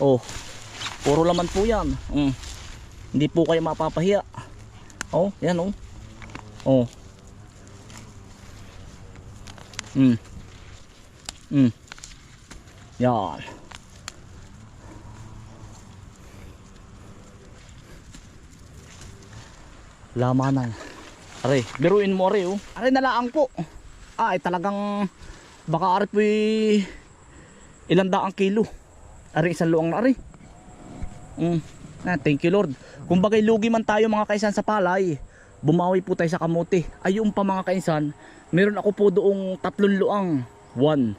Oh. Puro laman po yan. Mm. Hindi po kayo mapapahiya. Oh, yan oh. Oh. Mm. Mm. Yan. Lamanan. Are, biruin mo are oh. Are nalaang po. Ay talagang baka are po ilang daang kilo. Are isang luang na are. Mm. Ah, thank you Lord. Kung bagay lugi man tayo mga kaisan sa palay, bumawi po tayo sa kamuti. Ayun pa mga kaisan, meron ako po doong tatlong luang. One,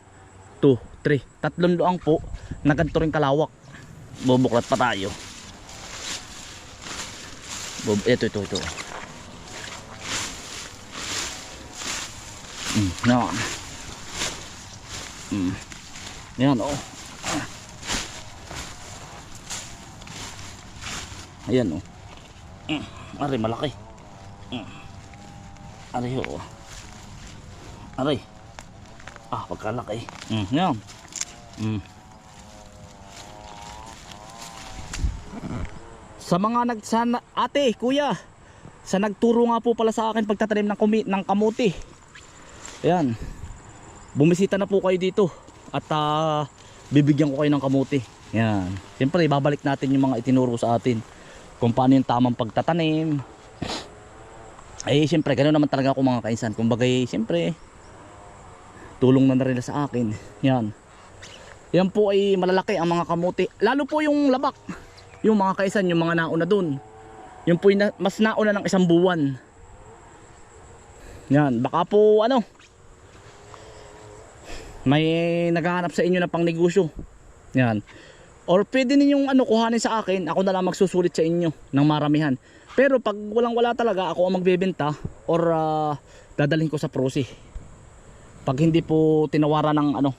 two, three. Tatlong luang po na ganito rin kalawak. Bubuklat pa tayo. Bub ito, ito, ito. Mm, yan. Mm. Yan, oh. Ayan, oh. Mm. Aray, malaki. Mm. Aray, oh. Aray. Ah, pagkalaki. Mm, yan. Mm. Sa mga nag sa, na- ate, kuya, sa nagturo nga po pala sa akin pagtatanim ng, kumi, ng kamuti. Ayan. Bumisita na po kayo dito at ah, bibigyan ko kayo ng kamuti. Yan. Siyempre, babalik natin yung mga itinuro sa atin kung paano yung tamang pagtatanim. Eh, siyempre, ganoon naman talaga ako mga kainsan. Kung bagay, siyempre, tulong na na rin sa akin. Yan. Yan po ay malalaki ang mga kamuti. Lalo po yung labak. Yung mga kaisan, yung mga nauna dun. Yung po yung mas nauna ng isang buwan. Yan, baka po ano, may naghahanap sa inyo na pang negosyo. Yan. Or pwede ninyong ano, kuhanin sa akin, ako na lang magsusulit sa inyo ng maramihan. Pero pag walang wala talaga, ako ang magbebenta or ah, dadalhin ko sa prosi. Pag hindi po tinawaran ng ano,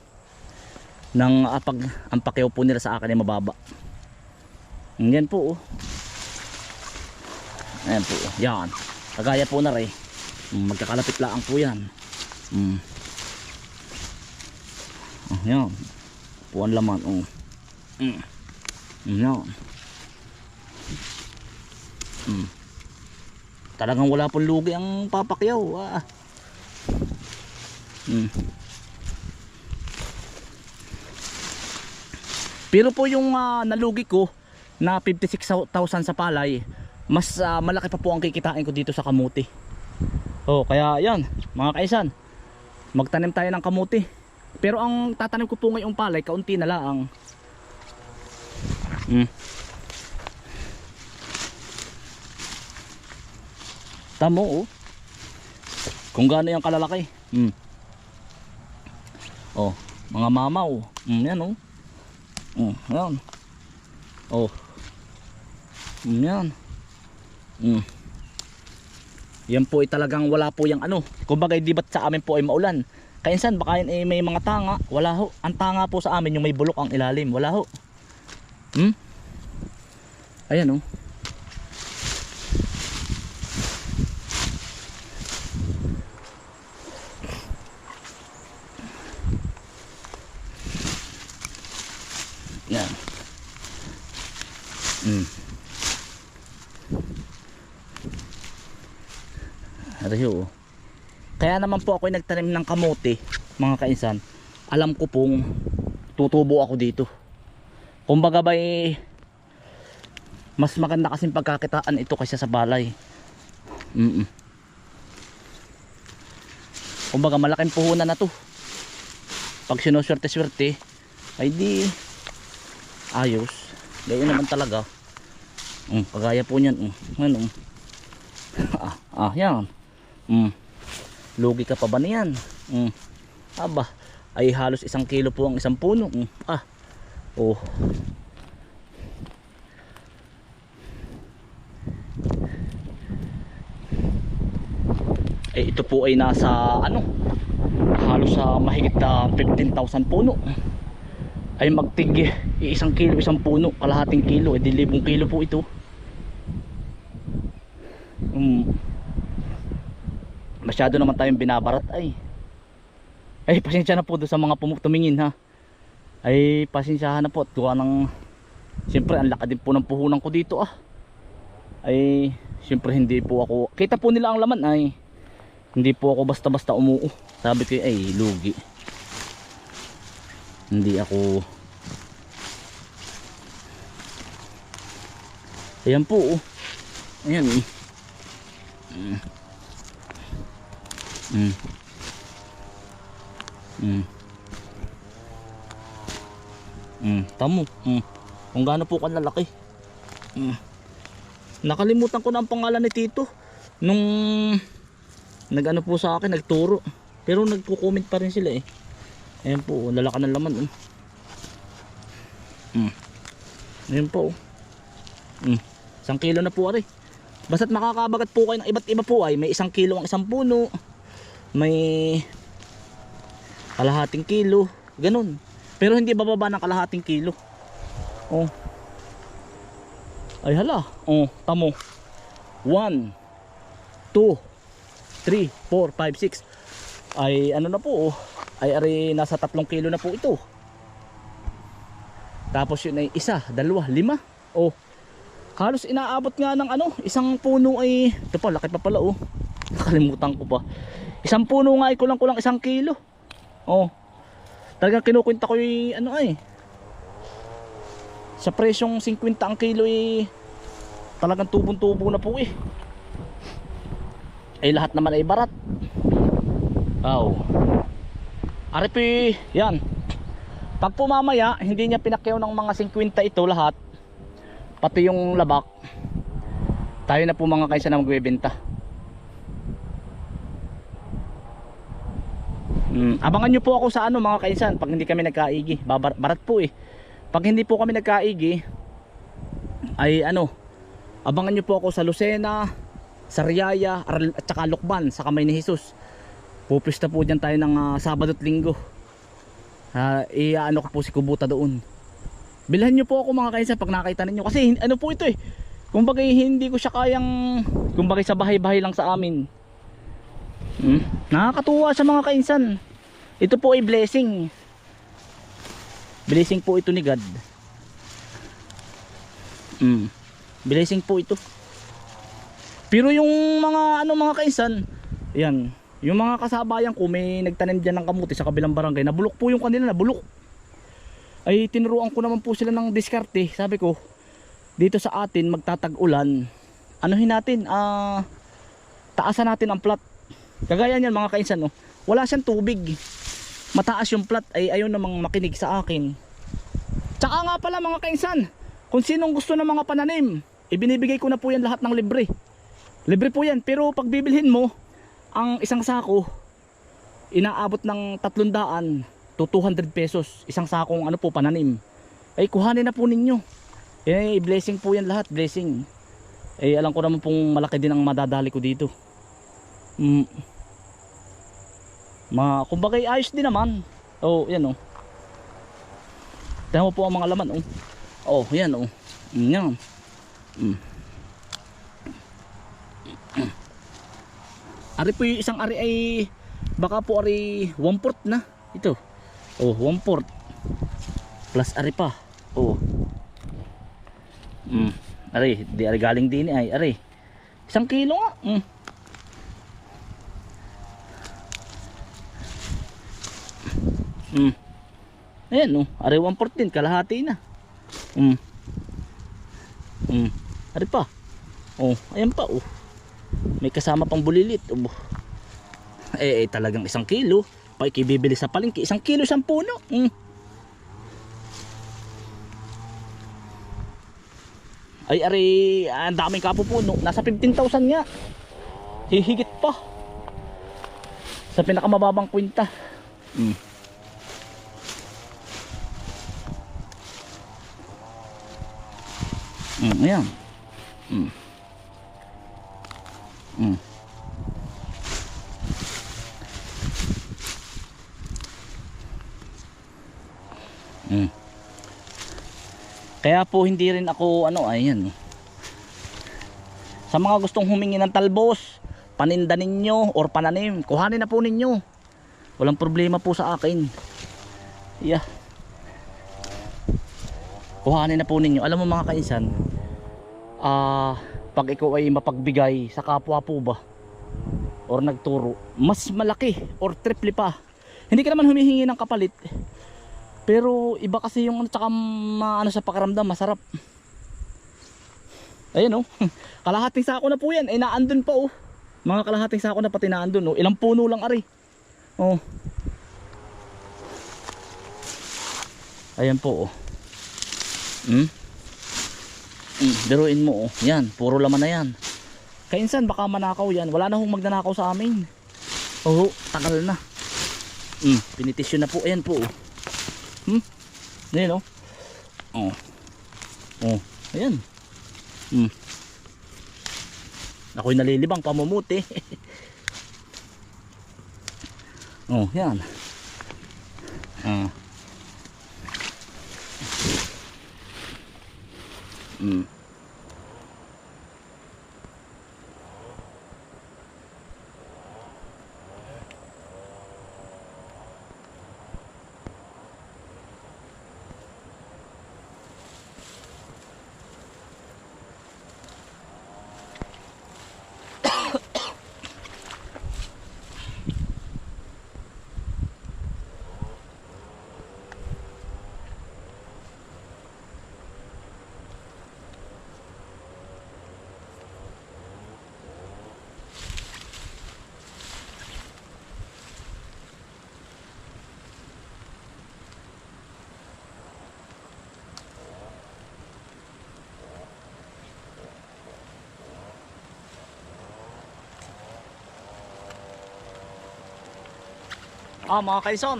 ng ah, pag ang pakyaw po nila sa akin ay mababa. Yan po oh. Ayan po. oh. Yan. Kagaya po na rin. Mm, Magkakalapit lang po yan. Mm. Oh, yan. Puwan laman. Oh. Mm. Mm, Yan. Mm. Talagang wala pong lugi ang papakyaw. Ah. Mm. Pero po yung ah, nalugi ko na 56,000 sa palay, mas ah, malaki pa po ang kikitain ko dito sa kamuti. Oh, kaya yan, mga kaisan. Magtanim tayo ng kamuti. Pero ang tatanim ko po ngayong palay, kaunti na lang. Hmm. Tamo oh. Kung gaano yung kalalaki. Hmm. Oh, mga mamaw. Hmm, yan oh. Hmm, yan. Oh. Hmm, yan. Hmm. Yan po ay talagang wala po yung ano. Kumbaga di ba't sa amin po ay maulan. Kainsan baka yun ay may mga tanga. Wala ho. Ang tanga po sa amin yung may bulok ang ilalim. Wala ho. Hmm? Ayan oh. Yan. Hmm. Ariyo. oh. Kaya naman po ako nagtanim ng kamote, mga kainsan. Alam ko pong tutubo ako dito. Kumbaga ba eh, mas maganda kasing pagkakitaan ito kaysa sa balay. Mm -mm. Kumbaga malaking puhunan na to. Pag sinuswerte-swerte, ay di ayos. Ganyan naman talaga. Mm, kagaya po niyan. Mm, ano? ah, ah, yan. Mm. Lugi ka pa ba niyan? Mm. Aba, ay halos isang kilo po ang isang puno. Mm. Ah. Oh. Ito po ay nasa ano? Halos sa mahigit na 15,000 puno. Ay magtig isang kilo isang puno, kalahating kilo, eh di libong kilo po ito. Mm. Masyado naman tayong binabarat ay. Ay pasensya na po doon sa mga tumingin ha. Ay pasensyahan na po at gawa ng Siyempre, ang laki din po ng puhunan ko dito ah. Ay, siyempre hindi po ako, kita po nila ang laman ay, hindi po ako basta-basta umuo. Sabi ko ay, lugi. Hindi ako, ayan po oh. Ayan eh. Mm. Mm. Mm. Mm, tamo. Mm. Kung gaano po kalalaki. Mm. Nakalimutan ko na ang pangalan ni Tito nung nagano po sa akin, nagturo. Pero nagko-comment pa rin sila eh. Ayan po, oh, lalaka ng laman. Oh. Mm. Ayan po. Oh. Mm. Isang kilo na po ari. Basta't makakabagat po kayo ng iba't iba po ay may isang kilo ang isang puno. May kalahating kilo. Ganun. Pero hindi bababa ng kalahating kilo. Oh. Ay hala. Oh, tamo. 1 2 3 4 5 6 ay ano na po oh. Ay ari nasa tatlong kilo na po ito. Tapos yun ay isa, dalawa, lima. Oh. Halos inaabot nga ng ano, isang puno ay ito pa, laki pa pala oh. Nakalimutan ko pa. Isang puno nga ay kulang-kulang isang kilo. Oh. Talagang kinukwenta ko yung ano ay. Sa presyong 50 ang kilo eh talagang tubong-tubo na po eh. Ay lahat naman ay barat. Aw. Aripi, yan. Pag pumamaya, hindi niya pinakyaw ng mga 50 ito lahat. Pati yung labak. Tayo na po mga kaysa na magbebenta. Mm, abangan nyo po ako sa ano mga kaisan pag hindi kami nagkaigi. Babar barat po eh. Pag hindi po kami nagkaigi ay ano, abangan nyo po ako sa Lucena, sa Riyaya, Aral- at saka Lukban sa kamay ni Jesus. Pupista po dyan tayo ng ah, Sabado at Linggo. Uh, iaano ko po si Kubuta doon. Bilhan nyo po ako mga kaisan pag nakita ninyo. Kasi ano po ito eh. Kumbaga hindi ko siya kayang, kumbaga sa bahay-bahay lang sa amin. Hmm? Nakakatuwa sa mga kainsan. Ito po ay blessing. Blessing po ito ni God. Hmm. Blessing po ito. Pero yung mga ano mga kainsan, yan, yung mga kasabayan ko may nagtanim diyan ng kamuti sa kabilang barangay. Nabulok po yung kanila, nabulok. Ay tinuruan ko naman po sila ng diskarte. Sabi ko, dito sa atin magtatag-ulan. Anuhin natin, ah taasan natin ang plat. Kagaya niyan mga kainsan, no? wala siyang tubig. Mataas yung plat ay ayaw namang makinig sa akin. Tsaka nga pala mga kainsan, kung sinong gusto ng mga pananim, ibinibigay ko na po yan lahat ng libre. Libre po yan, pero pag bibilhin mo, ang isang sako, inaabot ng 300 to 200 pesos. Isang sakong ano po, pananim. Ay, kuhanin na po ninyo. Eh, blessing po yan lahat, blessing. Eh, alam ko naman pong malaki din ang madadali ko dito. Mm. Ma, kumbaga ayos din naman. Oh, yan oh. Tingnan po ang mga laman oh. Oh, yan oh. Mm, yan. Mm. Ari po yung isang ari ay baka po ari 1 fourth na. Ito. Oh, 1 fourth. Plus ari pa. Oh. Mm. Ari, di ari galing din ay ari. Isang kilo nga. Mm. Mm. Ayan oh, ari 114 kalahati na. Mm. Mm. Ari pa. Oh, ayan pa oh. May kasama pang bulilit. Oh. Eh, eh talagang isang kilo. Pa ikibibili sa palengke, isang kilo isang puno. Mm. Ay ari, ang daming kapupuno. Nasa 15,000 nga. Hihigit pa. Sa pinakamababang kwenta. Mm. Mm, ayan. Mm. Mm. Mm. Kaya po hindi rin ako ano ayan. Sa mga gustong humingi ng talbos, paninda ninyo or pananim, kuhanin na po ninyo. Walang problema po sa akin. Yeah. kuhanin na po ninyo. Alam mo mga kainsan, ah, pag ikaw ay mapagbigay sa kapwa po ba, or nagturo, mas malaki, or triple pa. Hindi ka naman humihingi ng kapalit. Pero iba kasi yung ano, tsaka ma, ano sa pakiramdam, masarap. Ayan oh, kalahating sako na po yan, ay naandun pa oh. Mga kalahating sako na pati naandun oh, ilang puno lang ari. Oh. Ayan po oh. Hmm? Hmm, biruin mo oh. Yan, puro laman na yan. Kainsan baka manakaw yan. Wala na hong magnanakaw sa amin. Oo, tagal na. Hmm, pinitisyon na po. Ayan po oh. Hmm? Ayan oh. Oh. Oh, ayan. Hmm. Ako'y nalilibang pamumuti. oh, yan. Ah. Mm. Ah, mga kaison.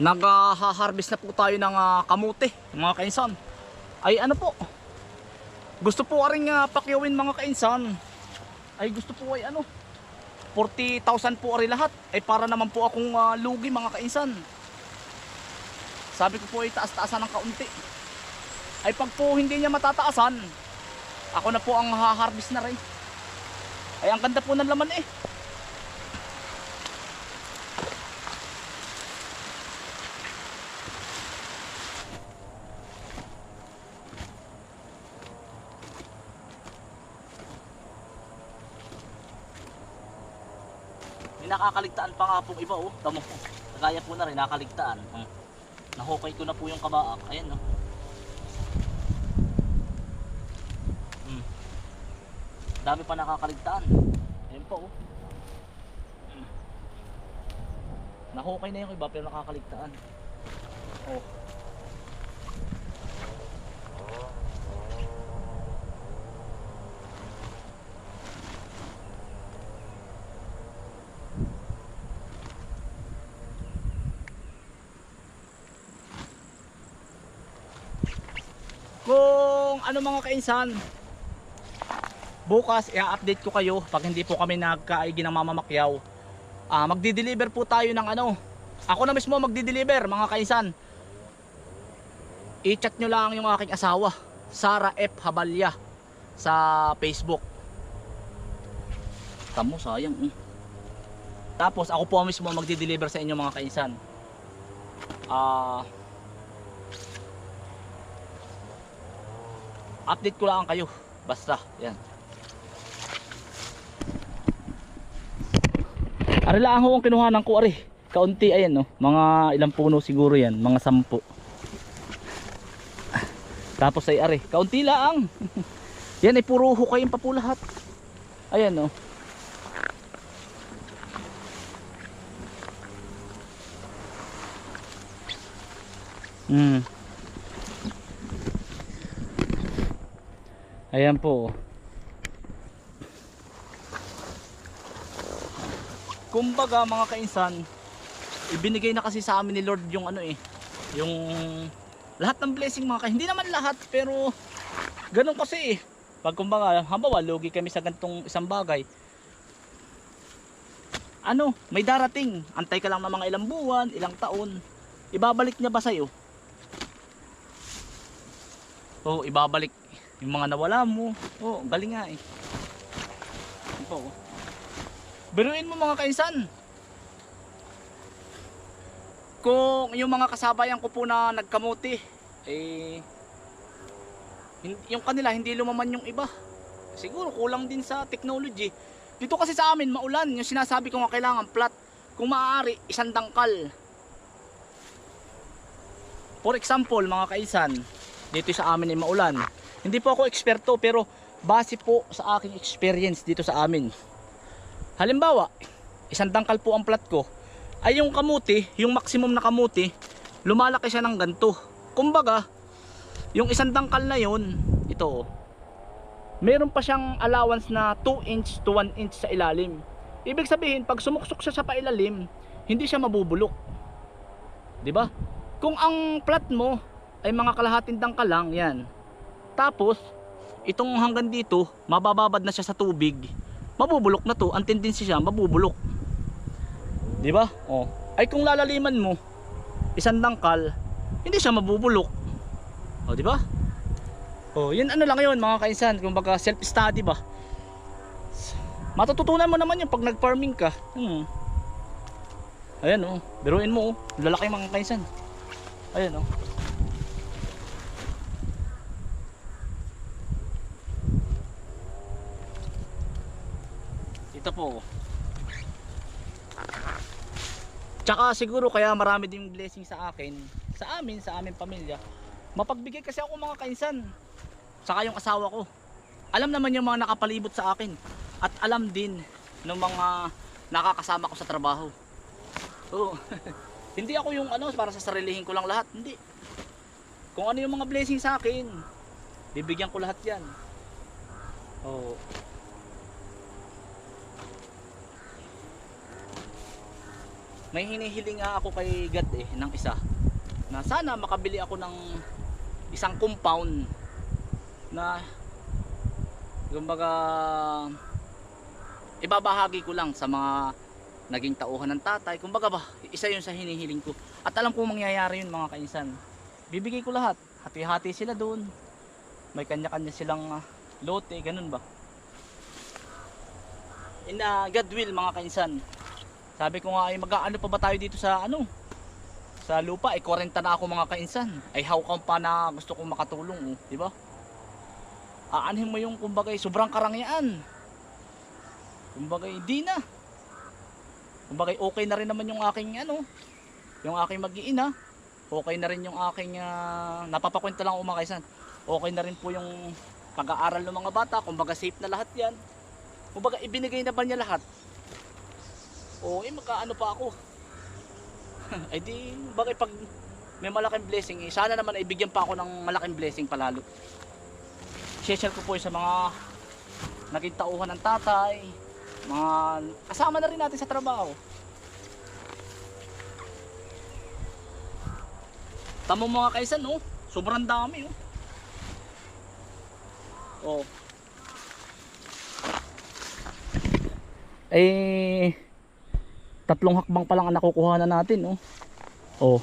Nag-harvest na po tayo ng ah, kamote, mga kainsan. Ay ano po? Gusto po aring uh, pakyawin mga kainsan. Ay gusto po ay ano? 40,000 po ari lahat. Ay para naman po akong ah, lugi mga kainsan. Sabi ko po ay taas-taasan ng kaunti. Ay pag po hindi niya matataasan, ako na po ang ha-harvest na rin. Ay ang ganda po ng laman eh. May nakakaligtaan pa nga pong iba oh. Tamo. Kagaya po na rin nakakaligtaan. Hmm. Nahukay ko na po yung kabaak. Ayan oh. Hmm. Dami pa nakakaligtaan. Ayan po oh. Hmm. Nahukay na yung iba pero nakakaligtaan. Oh. Kung ano mga kainsan, bukas i-update ko kayo pag hindi po kami nagkaigi ng mamamakyaw. Ah, magdi-deliver po tayo ng ano. Ako na mismo magdi-deliver mga kainsan. I-chat nyo lang yung aking asawa, Sara F. Habalya sa Facebook. Tamo sayang. Eh. Tapos ako po mismo magdi-deliver sa inyo mga kainsan. Ah, update ko lang kayo. Basta yan. Ari lang ho ang kinuhanan ko ari kaunti ayan no? Mga ilang puno siguro yan. Mga sampu. Tapos ay ari. Kaunti lang. Yan ay puro hukayin pa po lahat. Ayan no? Hmm. Ayan po. Kumbaga mga kainsan, ibinigay na kasi sa amin ni Lord yung ano eh, yung lahat ng blessing mga kainsan. Hindi naman lahat pero ganun kasi eh. Pag kumbaga, habawa, lugi kami sa gantong isang bagay. Ano, may darating. Antay ka lang ng mga ilang buwan, ilang taon. Ibabalik niya ba sa'yo? Oo, ibabalik yung mga nawala mo. Oo, galing nga eh. Po. oh. Biruin mo mga kainsan. Kung yung mga kasabayan ko po na nagkamuti, eh yung kanila hindi lumaman yung iba. Siguro kulang din sa technology. Dito kasi sa amin maulan, yung sinasabi ko nga kailangan plat. Kung maaari, isang dangkal. For example, mga kaisan, dito sa amin ay maulan. Hindi po ako eksperto pero base po sa aking experience dito sa amin. Halimbawa, isang dangkal po ang plat ko. Ay yung kamuti, yung maximum na kamuti, lumalaki siya ng ganto. Kumbaga, yung isang dangkal na yon, ito oh, meron pa siyang allowance na 2 inch to 1 inch sa ilalim. Ibig sabihin, pag sumuksok siya sa pailalim, hindi siya mabubulok. 'Di ba? Kung ang plat mo ay mga kalahating dangkal lang, 'yan. Tapos, itong hanggang dito, mabababad na siya sa tubig. Mabubulok na 'to, ang tendency siya mabubulok. 'Di ba? Oh. Ay kung lalaliman mo, isang dangkal, hindi siya mabubulok. Oh, 'di ba? Oh, yun ano lang yun mga kainsan, kumbaga self-study ba. Matututunan mo naman yun pag nag-farming ka. Hmm. Ayan oh, biruin mo oh, lalaki mga kainsan. Ayan oh. Ito po. Tsaka siguro kaya marami din blessing sa akin, sa amin, sa aming pamilya. Mapagbigay kasi ako mga kainsan. Saka yung asawa ko. Alam naman yung mga nakapalibot sa akin. At alam din ng mga nakakasama ko sa trabaho. Oo. Hindi ako yung ano para sa sarilihin ko lang lahat. Hindi. Kung ano yung mga blessing sa akin, bibigyan ko lahat yan. Oo. May hinihiling ako kay God eh, ng isa. Na sana makabili ako ng isang compound na kumbaga ibabahagi ko lang sa mga naging tauhan ng tatay. Kumbaga ba isa yun sa hinihiling ko. At alam ko mangyayari yun mga kainsan. Bibigay ko lahat. Hati-hati sila doon. May kanya-kanya silang ah, lote ganun ba? In uh, God will mga kainsan sabi ko nga ay mag-aano pa ba tayo dito sa ano sa lupa? Ay 40 na ako mga kainsan. Ay how come pa na gusto kong makatulong oh, di ba? Aanhin mo yung kumbaga sobrang karangyaan. Kumbaga hindi na. Kumbaga okay na rin naman yung aking ano yung aking mag-iina. Okay na rin yung aking uh, napapakwento lang umakaisan okay na rin po yung pag-aaral ng mga bata. Kumbaga safe na lahat yan. Kumbaga ibinigay na ba niya lahat o eh magkaano pa ako? Ay di bagay pag may malaking blessing eh, sana naman ay bigyan pa ako ng malaking blessing palalo. Share ko po sa mga naging tauhan ng tatay mga kasama na rin natin sa trabaho. Tamo mga kaisan oh sobrang dami oh. Oh. Eh tatlong hakbang pa lang ang nakukuha na natin oh. Oh.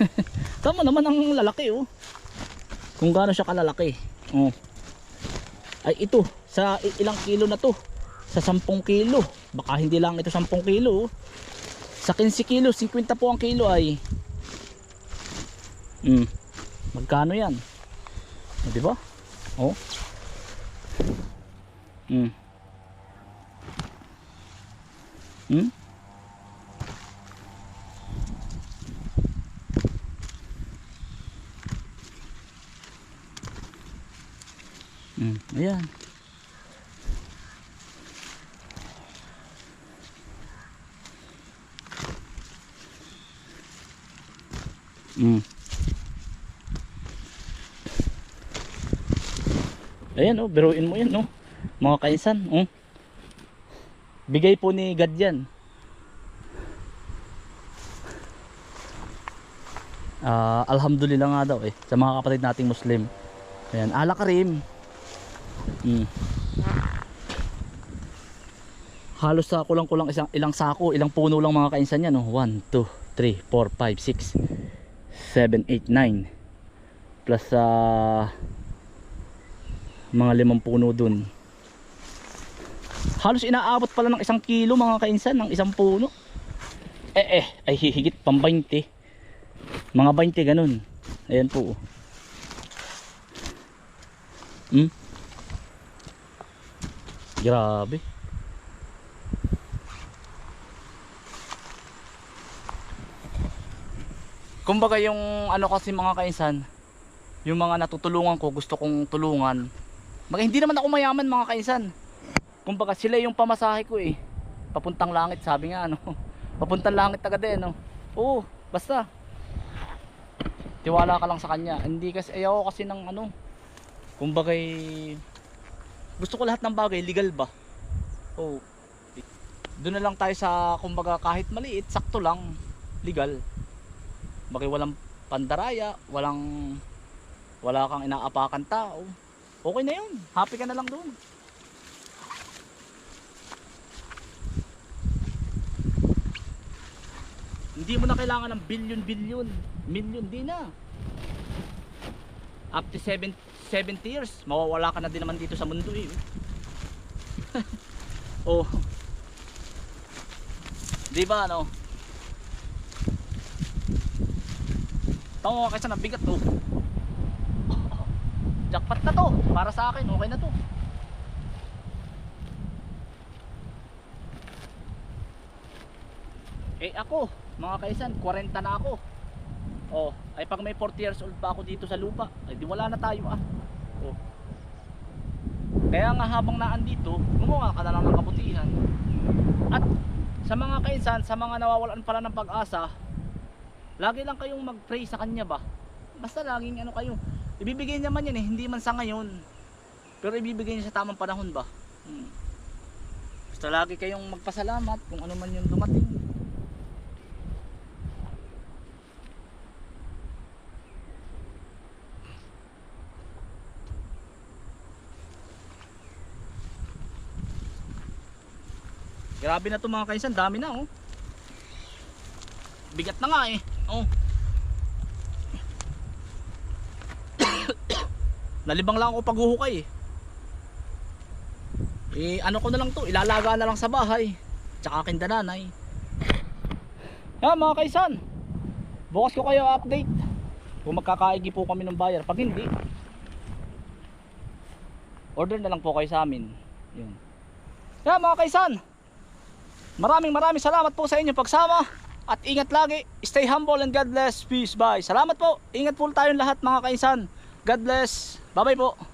Tama naman ang lalaki oh. Kung gaano siya kalalaki oh. Ay ito sa ilang kilo na to? Sa 10 kilo. Baka hindi lang ito 10 kilo oh. sa 15 kilo 50 po ang kilo ay hmm magkano yan? Oh, di ba? Oh. Hmm hmm Hmm, ayan. Hmm. Ayan oh, biruin mo yan oh. Mga kaisan, oh. Bigay po ni God yan. Ah, alhamdulillah nga daw eh sa mga kapatid nating Muslim. Ayan, ala karim. Mm. Halos sa kulang-kulang isang ilang sako, ilang puno lang mga kainsan yan, no? 1 2 3 4 5 6 7 8 9 plus sa mga limang puno dun. Halos inaabot pala ng isang kilo mga kainsan ng isang puno. Eh eh, ay hihigit pang 20. Mga 20 ganun. Ayan po. oh. Hmm? Grabe. Kumbaga yung ano kasi mga kainsan, yung mga natutulungan ko, gusto kong tulungan. Mag hindi naman ako mayaman mga kainsan. Kumbaga sila yung pamasahe ko eh. Papuntang langit sabi nga ano. Papuntang langit agad eh no. Oo, basta. Tiwala ka lang sa kanya. Hindi kasi ayaw kasi ng ano. Kumbaga gusto ko lahat ng bagay legal ba? Oo. Doon na lang tayo sa kumbaga kahit maliit, sakto lang, legal. Bakit walang pandaraya, walang wala kang inaapakan tao. Okay na 'yun. Happy ka na lang doon. Hindi mo na kailangan ng billion-billion. Million di na. Up to 7 70 years, mawawala ka na din naman dito sa mundo eh. oh. Di ba ano? Tama kasi na bigat to. Jackpot na to. Para sa akin, okay na to. Eh ako, mga kaisan, 40 na ako. Oh, ay pag may 40 years old pa ako dito sa lupa, ay di wala na tayo ah. Oh. Kaya nga habang naandito, gumawa ka na lang ng kabutihan. At sa mga kaisan, sa mga nawawalan pala ng pag-asa, lagi lang kayong mag-pray sa kanya ba? Basta laging ano kayo, ibibigay niya man yan eh, hindi man sa ngayon. Pero ibibigay niya sa tamang panahon ba? Hmm. Basta lagi kayong magpasalamat kung ano man yung dumating. Grabe na to mga kaisan, dami na oh. Bigat na nga eh. Oh. Nalibang lang ako paghuhukay eh. Eh ano ko na lang to, ilalaga na lang sa bahay. Tsaka akin dananay. Ha mga kaisan. Bukas ko kayo update. Kung magkakaigi po kami ng bayar. Pag hindi, order na lang po kayo sa amin. Yun. Yeah, mga kaisan. Maraming maraming salamat po sa inyong pagsama. At ingat lagi. Stay humble and God bless. Peace. Bye. Salamat po. Ingat po tayong lahat mga kaisan. God bless. Bye bye po.